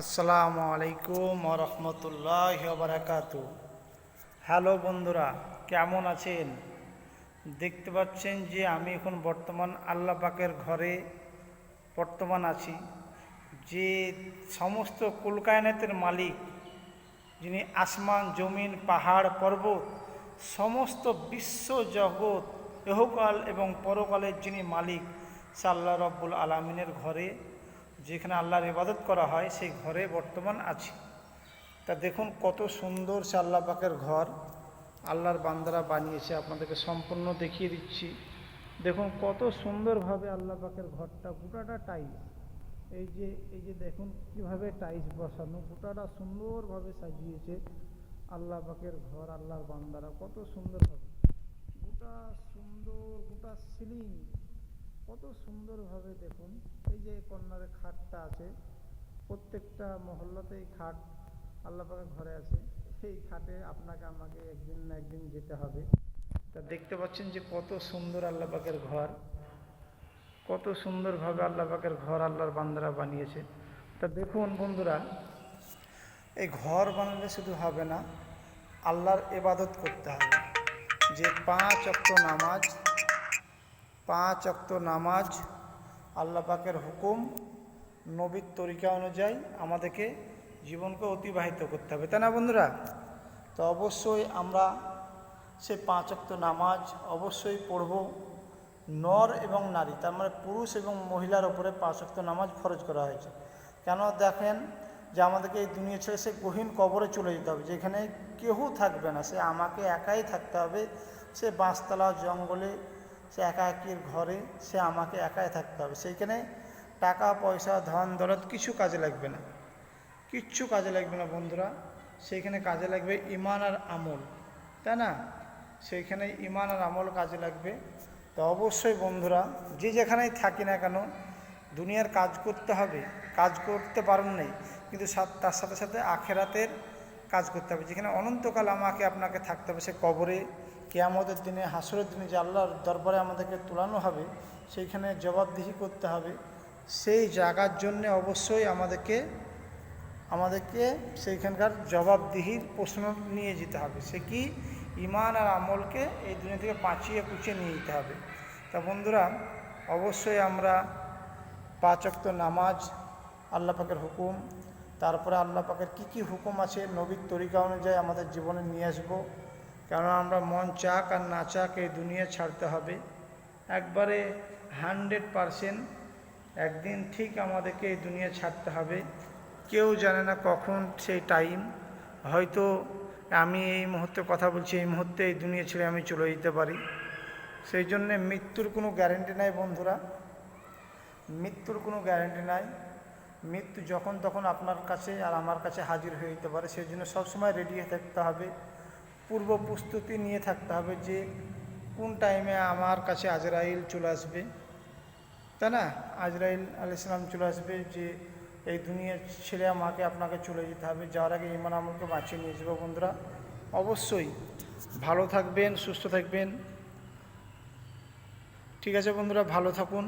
আসসালামু আলাইকুম রহমতুল্লাহ বারাকাত। হ্যালো বন্ধুরা, কেমন আছেন? দেখতে পাচ্ছেন যে আমি এখন বর্তমান আল্লাহ পাকের ঘরে বর্তমান আছি। যে সমস্ত কুলকায়নাতের মালিক, যিনি আসমান, জমিন, পাহাড়, পর্বত, সমস্ত বিশ্ব জগৎ, এহকাল এবং পরকালের যিনি মালিক সাল্লা রব্বুল আলমিনের ঘরে যেখানে আল্লাহর ইবাদত করা হয়, সেই ঘরে বর্তমান আছি। তা দেখুন কত সুন্দর সে আল্লাহ পাকের ঘর। আল্লাহর বান্দারা বানিয়েছে, আপনাদেরকে সম্পূর্ণ দেখিয়ে দিচ্ছি। দেখুন কত সুন্দরভাবে আল্লাহ পাকের ঘরটা, গোটাটা টাইলস এই যে এই যে দেখুন কীভাবে টাইলস বসানো, গোটাটা সুন্দরভাবে সাজিয়েছে আল্লাহ পাকের ঘর, আল্লাহর বান্দারা। কত সুন্দরভাবে। গোটা সুন্দর, গোটা সিলিং কত সুন্দরভাবে দেখুন। এই যে কর্নারে খাটটা আছে, প্রত্যেকটা মহল্লাতেই খাট আল্লাহ পাকের ঘরে আছে। সেই খাটে আপনাকে আমাকে একদিন না একদিন যেতে হবে। তা দেখতে পাচ্ছেন যে কত সুন্দর আল্লাহ পাকের ঘর। কত সুন্দরভাবে আল্লাহ পাকের ঘর আল্লাহর বান্দারা বানিয়েছে। তা দেখুন বন্ধুরা, এই ঘর বানালে শুধু হবে না, আল্লাহর এবাদত করতে হবে। যে পাঁচ অক্ত নামাজ পাঁচ অক্ত নামাজ আল্লাহ পাকের হুকুম নবীর তরিকা অনুযায়ী আমাদেরকে জীবনকে অতিবাহিত করতে হবে, তাই না বন্ধুরা? তো অবশ্যই আমরা সে পাঁচ অক্ত নামাজ অবশ্যই পড়ব নর এবং নারী, তার মানে পুরুষ এবং মহিলার ওপরে পাঁচ অক্ত নামাজ ফরজ করা হয়েছে। কেন দেখেন যে আমাদেরকে এই দুনিয়া ছেড়ে সে গহীন কবরে চলে যেতে হবে, যেখানে কেউ থাকবে না, সে আমাকে একাই থাকতে হবে, সে বাঁশতলা জঙ্গলে সে একা একির ঘরে, সে আমাকে একাই থাকতে হবে। সেইখানে টাকা, পয়সা, ধন, দৌলত কিছু কাজে লাগবে না। কিচ্ছু কাজে লাগবে না বন্ধুরা। সেইখানে কাজে লাগবে ইমান আর আমল, তাই না? সেইখানে ইমান আর আমল কাজে লাগবে। তো অবশ্যই বন্ধুরা, যে যেখানেই থাকি না কেন, দুনিয়ার কাজ করতে হবে। কাজ করতে পারেন নেই, কিন্তু তার সাথে সাথে আখেরাতের কাজ করতে হবে। যেখানে অনন্তকাল আমাকে, আপনাকে থাকতে হবে। সে কবরে কে কেয়ামতের দিনে, হাসরের দিনে যে আল্লাহর দরবারে আমাদেরকে তোলানো হবে, সেইখানে জবাবদিহি করতে হবে। সেই জায়গার জন্যে অবশ্যই আমাদেরকে আমাদেরকে সেইখানকার জবাবদিহির প্রশ্ন নিয়ে যেতে হবে। সে কি? ইমান আর আমলকে এই দুনিয়া থেকে বাঁচিয়ে কুচিয়ে নিয়ে যেতে হবে। তা বন্ধুরা, অবশ্যই আমরা পাঁচ অক্ত নামাজ, আল্লাহ পাকের হুকুম তারপরে আল্লাহ পাকের কী কী হুকুম আছে নবীর তরিকা অনুযায়ী আমাদের জীবনে নিয়ে আসব। কেননা আমরা মন চাক আর না চাক এই দুনিয়া ছাড়তে হবে। একবারে হান্ড্রেড পারসেন্ট একদিন ঠিক আমাদেরকে এই দুনিয়া ছাড়তে হবে। কেউ জানে না কখন সেই টাইম। হয়তো আমি এই মুহূর্তে কথা বলছি, এই মুহূর্তে এই দুনিয়া ছেড়ে আমি চলে যেতে পারি। সেই জন্যে মৃত্যুর কোনো গ্যারেন্টি নাই বন্ধুরা। মৃত্যুর কোনো গ্যারেন্টি নাই। মৃত্যু যখন তখন আপনার কাছে আর আমার কাছে হাজির হয়ে যেতে পারে সেই জন্য সবসময় রেডি হয়ে থাকতে হবে। পূর্ব প্রস্তুতি নিয়ে থাকতে হবে যে কোন টাইমে আমার কাছে আজরাইল চলে আসবে। তাই না? আজরাইল আলাইসালাম চলে আসবে যে এই দুনিয়া ছেড়ে আমাকে, আপনাকে চলে যেতে হবে। যাওয়ার আগে ইমান আমলকে বাঁচিয়ে নিয়ে যাব বন্ধুরা। অবশ্যই ভালো থাকবেন, সুস্থ থাকবেন। ঠিক আছে বন্ধুরা, ভালো থাকুন।